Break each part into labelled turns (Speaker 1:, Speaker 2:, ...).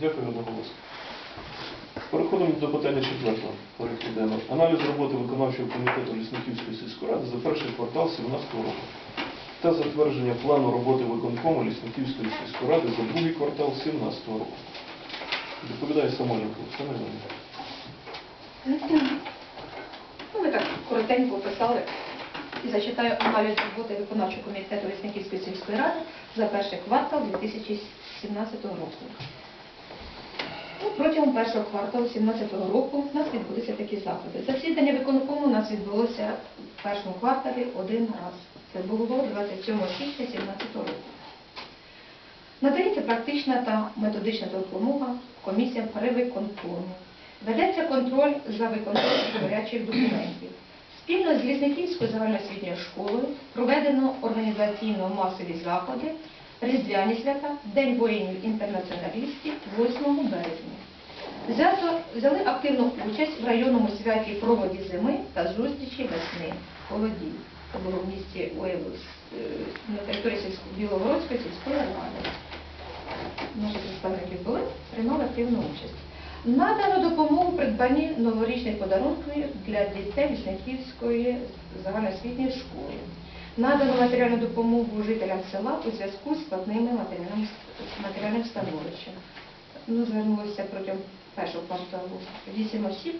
Speaker 1: Дякую одноголосно. Переходимо до питання четвертого порядку денного. Аналіз роботи виконавчого комітету Лісниківської сільської ради за перший квартал 2017 року та затвердження плану роботи виконкому Лісниківської сільської ради за другий квартал 2017 року. Доповідає Самойленко Оксана Іванівна.
Speaker 2: Ну, ми так коротенько описали і зачитаю аналіз роботи виконавчого комітету Лісниківської сільської ради за перший квартал 2017 року. Ну, протягом першого кварталу 2017 року у нас відбулися такі заходи. Засідання виконкому у нас відбулося в першому кварталі один раз. Це було 27 січня 2017 року. Надається практична та методична допомога комісіям при виконкомі. Ведеться контроль за виконанням гарячих документів. Спільно з Лісниківською загальноосвітньою школою проведено організаційно-масові заходи, Різдвяні свята, День воїнів-інтернаціоналістів 8 березня. Взяли активну участь в районному святі проводі зими та зустрічі весни холодів. В місті Уевус, на території Білогородської сільської ради. Наші представники були, приймали активну участь. Надано допомогу придбанні новорічних подарунків для дітей Вісниківської загальноосвітньої школи. Надано матеріальну допомогу жителям села у зв'язку з складними матеріальним, становищем. Ну, звернулося протягом першого кварталу 8 осіб,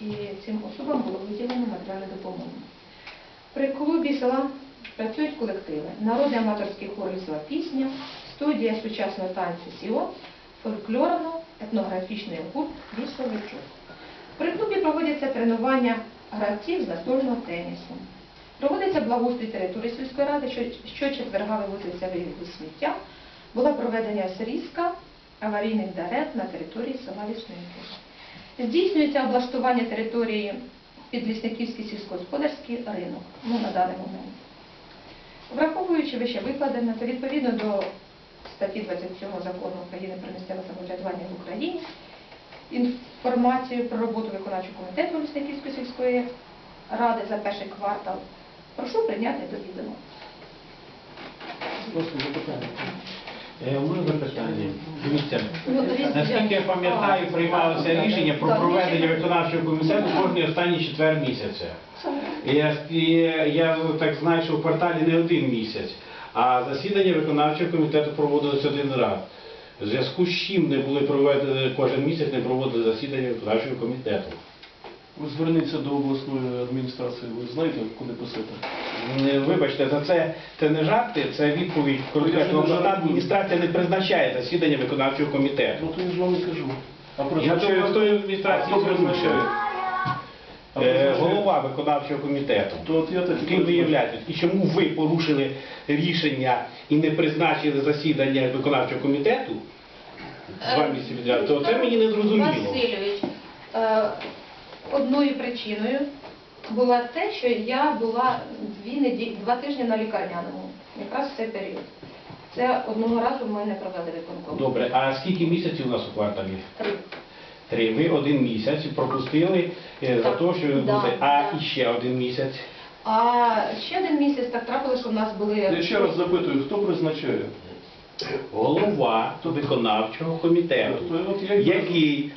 Speaker 2: і цим особам було виділено матеріальну допомогу. При клубі села працюють колективи. Народний аматорський хор «Лісова пісня, студія сучасного танцю СІО, фольклорно-етнографічний гурт «Лісовичок». При клубі проводяться тренування гравців з настольного тенісу. Проводиться благоустрій території сільської ради, що, щочетверга вивозиться вивіду сміття. Була проведення срізка аварійних дерев на території села Лісники. Здійснюється облаштування території під Лісниківський сільськогосподарський ринок ну, на даний момент. Враховуючи вище викладене та відповідно до статті 27 закону України про місцеве самоврядування в Україні, інформацію про роботу виконавчого комітету Лісниківської сільської ради за перший квартал, прошу прийняти до відома.
Speaker 3: Е, У мене запитання. Дивіться,
Speaker 2: Ну,
Speaker 3: наскільки я пам'ятаю, приймалося рішення про проведення виконавчого комітету кожний останній четвер місяця. Я, я так знаю, що в кварталі не один місяць, а засідання виконавчого комітету проводилось один раз. В зв'язку з чим не були проведені кожен місяць, не проводили засідання виконавчого комітету.
Speaker 1: Ви зверніться до обласної адміністрації, ви знаєте, куди писати?
Speaker 3: Не, Вибачте, за це це не жарти, це відповідь конкретно.
Speaker 1: Я ж не
Speaker 3: Обласна адміністрація не призначає засідання виконавчого комітету.
Speaker 1: Ну то я ж вам і кажу. А
Speaker 3: Я
Speaker 1: призначає-
Speaker 3: до тої адміністрації
Speaker 1: А призначає?
Speaker 3: Е, голова виконавчого комітету.
Speaker 1: То от я так і
Speaker 3: Ким ви
Speaker 1: кажу.
Speaker 3: являєтесь? І чому ви порушили рішення і не призначили засідання виконавчого комітету два місяці відряд? То це мені не зрозуміло.
Speaker 2: Васильович, е, одною причиною була те, що я була дві неділі, два тижні на лікарняному, якраз в цей період. Це одного разу ми не провели виконком.
Speaker 3: Добре, а скільки місяців у нас у кварталі?
Speaker 2: Три.
Speaker 3: Три. Ви один місяць пропустили е, за
Speaker 2: Так.
Speaker 3: те, що ви
Speaker 2: Да,
Speaker 3: були. А
Speaker 2: да.
Speaker 3: іще один місяць.
Speaker 2: А ще один місяць так трапилося, що в нас були
Speaker 1: Я ще раз запитую, хто призначає?
Speaker 3: Голова виконавчого комітету. Який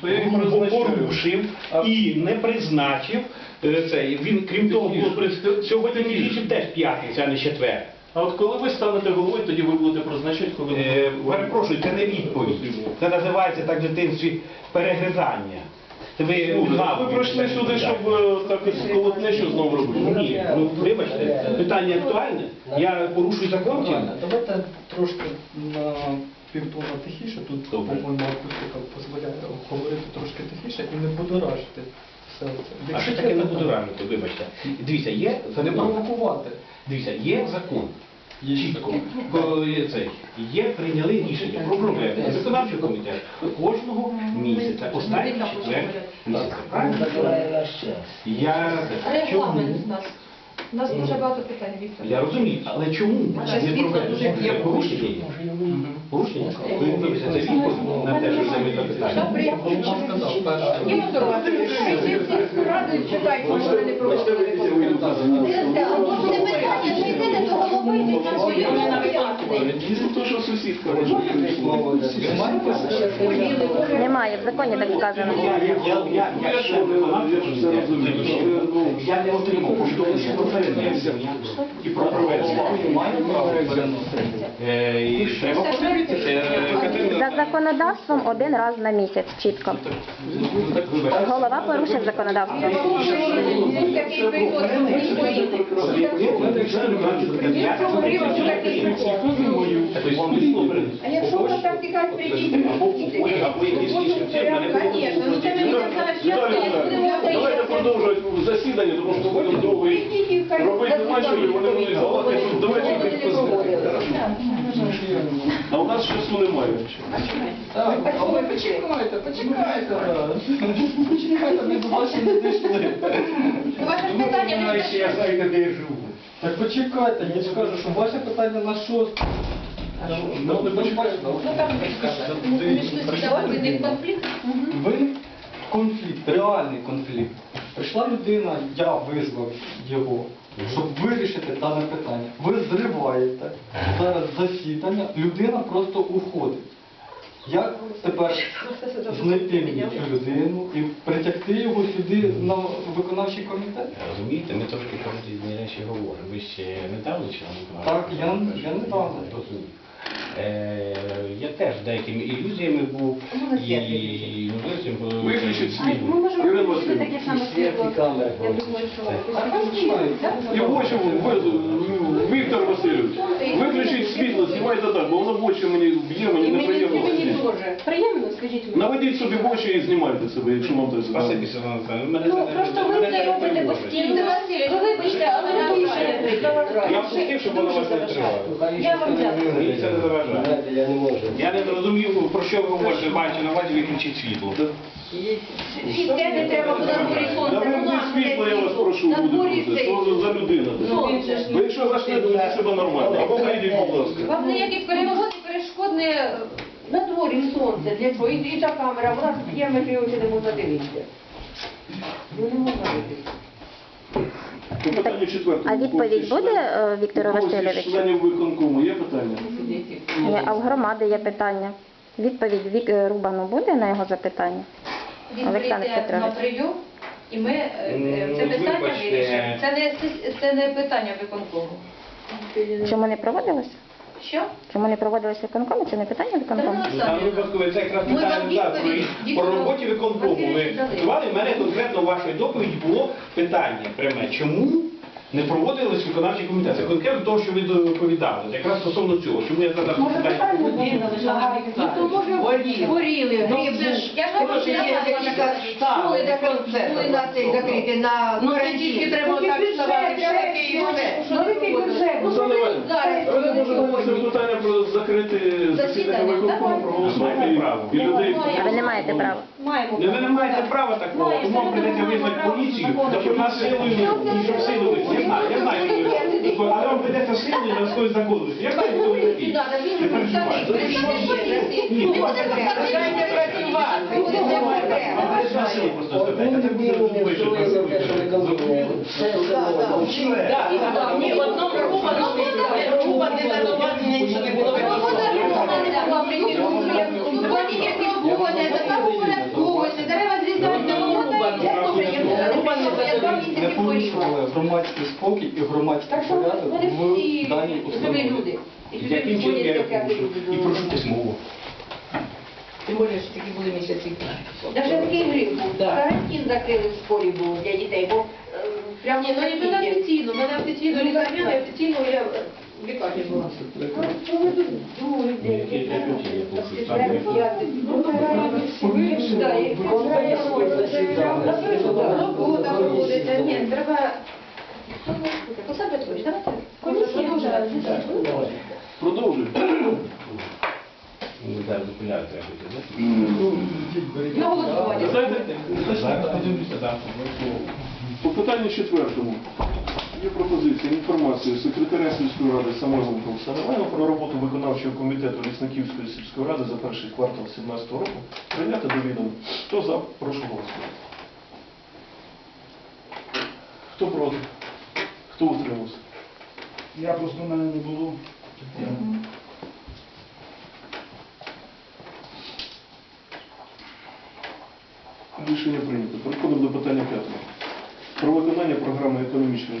Speaker 3: порушив і не призначив е, цей. Він крім того було сьогодні між теж п'ятниця, а не четвер.
Speaker 1: А от коли ви станете головою, тоді ви будете призначати, коли
Speaker 3: Е, Перепрошую, це не відповідь. Це називається так в дитинстві перегризання. Це ви
Speaker 1: Ви прийшли сюди, щоб е, так ось колотнечу знову робити.
Speaker 3: Ні, ну вибачте, питання актуальне. Я порушую закон чи ні?
Speaker 4: Ладно, давайте трошки на півтона тихіше. Тут,
Speaker 3: Добре.
Speaker 4: по-моєму, акустика дозволяє говорити трошки тихіше і не будоражити все це.
Speaker 3: А що таке не буду ранити, вибачте. Дивіться, є
Speaker 4: Це не
Speaker 3: закон.
Speaker 4: провокувати.
Speaker 3: Дивіться, є закон.
Speaker 4: Є
Speaker 3: Чітко. Коли цей, є прийняли рішення про проведення виконавчого комітету кожного місяця, останній четвер місяця. Правильно? Я
Speaker 2: регламент у нас. У нас дуже багато питань, Віктор.
Speaker 3: Я розумію, але чому не
Speaker 2: дуже
Speaker 3: Є порушення є? Порушення? Ви вибачте, це відповідь
Speaker 4: Голова сказав перше.
Speaker 1: Ну то, що сусідка
Speaker 5: немає, в законі так сказано.
Speaker 3: Я.
Speaker 1: Ну,
Speaker 3: не отримав повідомлення про перенесення і про проведення. Е, І треба подивитися. Е,
Speaker 5: За законодавством один раз на місяць, чітко. Голова порушив законодавство.
Speaker 6: А якщо ви так прийдіть,
Speaker 1: давайте продовжувати засідання, тому що ми довго робити і вони будуть балакати. Давайте їх. А у нас часу немає.
Speaker 4: Почекайте, почекайте. Почекайте, ми до вас ще не дійшли.
Speaker 2: Ваше ж питання не
Speaker 3: Я знаю, де я живу.
Speaker 4: Так почекайте, я ж кажу, що ваше питання на шосте.
Speaker 1: Ну, почекайте.
Speaker 2: Ну там прийшли конфлікт.
Speaker 4: Виник конфлікт, реальний конфлікт. Прийшла людина, я визвав його, щоб вирішити дане питання. Ви зриваєте зараз засідання, людина просто уходить. Як тепер знайти мені цю людину і притягти його сюди на виконавчий комітет?
Speaker 3: Розумієте, ми трошки про різні речі говоримо. Ви ще недавно членом
Speaker 4: Так, я, я не дав.
Speaker 3: Розумію. Е, я теж деякими ілюзіями був і можливостям
Speaker 1: Виключіть світло.
Speaker 6: Ми можемо таке саме світло. Я думаю, що
Speaker 1: в Віктор Васильович, виключіть знімайте так, бо воно в очі мені б'є, мені
Speaker 6: І мені, і
Speaker 1: неприємно.
Speaker 6: мені дуже. Приємно, скажіть мені.
Speaker 1: Наведіть собі в очі і знімайте себе, якщо вам то
Speaker 3: Спасибі,
Speaker 1: сказати.
Speaker 3: Світлана Олександрівна.
Speaker 6: Ну, просто ви
Speaker 3: мене
Speaker 6: це робите постійно. Ви вибачте, але ви більше.
Speaker 3: Я впустив, щоб воно вас не тривало.
Speaker 6: Я вам дякую.
Speaker 3: Мені це не заважає.
Speaker 7: Я не можу.
Speaker 3: Я не зрозумів, про що ви говорите, маючи на увазі виключити світло.
Speaker 6: Де не треба буде на сонце.
Speaker 1: Да ви не світло, я вас прошу,
Speaker 6: На
Speaker 1: це. що за людина? Ви якщо зайшли, ведіть себе нормально, або вийдіть, будь ласка.
Speaker 6: Вам ніяких перешкод і перешкод не на дворі сонце. Для чого? І, і та камера, вона є, ми ж не можна дивитися. Ну не можна дивитися.
Speaker 1: Питанню.
Speaker 5: А відповідь буде, е, Віктору
Speaker 1: У когось із
Speaker 5: Васильовичу?
Speaker 1: членів виконкому є питання?
Speaker 5: Ні, А в громади є питання. Відповідь Вік е, Рубану буде на його запитання?
Speaker 2: Він
Speaker 5: Олександр
Speaker 2: прийде на
Speaker 5: Петрович.
Speaker 2: прийом, і ми е, е,
Speaker 3: Ну,
Speaker 2: це питання
Speaker 3: вибачте.
Speaker 2: вирішимо. Це не це не питання виконкому.
Speaker 5: Чому не проводилось?
Speaker 2: Що?
Speaker 5: Чому не проводилися виконкому? Це не питання виконкому?
Speaker 2: Там
Speaker 3: В випадку ви це якраз
Speaker 2: Ми
Speaker 3: питання
Speaker 2: вам
Speaker 3: дали про,
Speaker 2: відповідь
Speaker 3: про
Speaker 2: Віктору
Speaker 3: роботі виконкому. Ви
Speaker 2: дали.
Speaker 3: питували, в мене конкретно в вашій доповіді було питання пряме. Чому не проводились виконавчий комітет? Це конкретно того, що ви доповідали. Якраз стосовно цього. Чому я задав
Speaker 6: Може
Speaker 3: питання?
Speaker 6: питання буде? Ну то може горіли,
Speaker 2: Ну, це ж- я ж говорю, що я була
Speaker 6: якісь де були на цей закриті, на
Speaker 2: Ну, треба так вставати,
Speaker 6: треба
Speaker 2: все,
Speaker 6: і
Speaker 2: все.
Speaker 6: Великий бюджет. Ну,
Speaker 1: Оксана Іванівна, ви можете це питання про закрити засідання виконкому проголосувати
Speaker 3: Маєте
Speaker 1: і-
Speaker 3: право.
Speaker 1: і людей.
Speaker 5: А ви не маєте права.
Speaker 2: Маємо.
Speaker 3: Не, ви не маєте права такого, тому вам прийдеться визнати поліцію, щоб нас силою, щоб силою. Я знаю, я знаю, ви. Але вам прийдеться силою на свою законність. Я знаю, хто ви такі. Не переживайте. Ні, ну,
Speaker 6: Дайте працювати.
Speaker 3: ви ж на силу просто стаєте. Це буде розуміти, що робите.
Speaker 6: Ні, в одному група не задоволення, нічого не було.
Speaker 4: Не порушували громадський спокій і громадський
Speaker 6: Так що
Speaker 4: порядок
Speaker 6: вони всі
Speaker 4: в даній
Speaker 6: живі
Speaker 4: установі.
Speaker 6: люди. І сюди
Speaker 3: Яким чином я їх порушив? І прошу письмово.
Speaker 6: Тим більше, що такі були місяці. Навіть такий гриб був. Карантин закрили в школі був для дітей, бо е, прямо
Speaker 2: Ні, ну не офіційно, мене офіційно лікарня, і офіційно я в лікарні була. Робота проводиться. Ні, треба... Олександр Петрович, давайте. Комісія.
Speaker 1: Продовжуємо.
Speaker 3: Ну, зараз окуляри треба
Speaker 2: На голосування.
Speaker 3: Так.
Speaker 1: По питанню четвертому є пропозиція інформацію секретаря сільської ради Самойленко Оксани про роботу виконавчого комітету Лісниківської сільської ради за перший квартал 2017 року прийняти до відома. Хто за, прошу голосувати. Хто проти? Хто утримався?
Speaker 8: Я просто в мене не було.
Speaker 1: Рішення прийнято. Переходимо до питання п'ятого. Про виконання програми економічного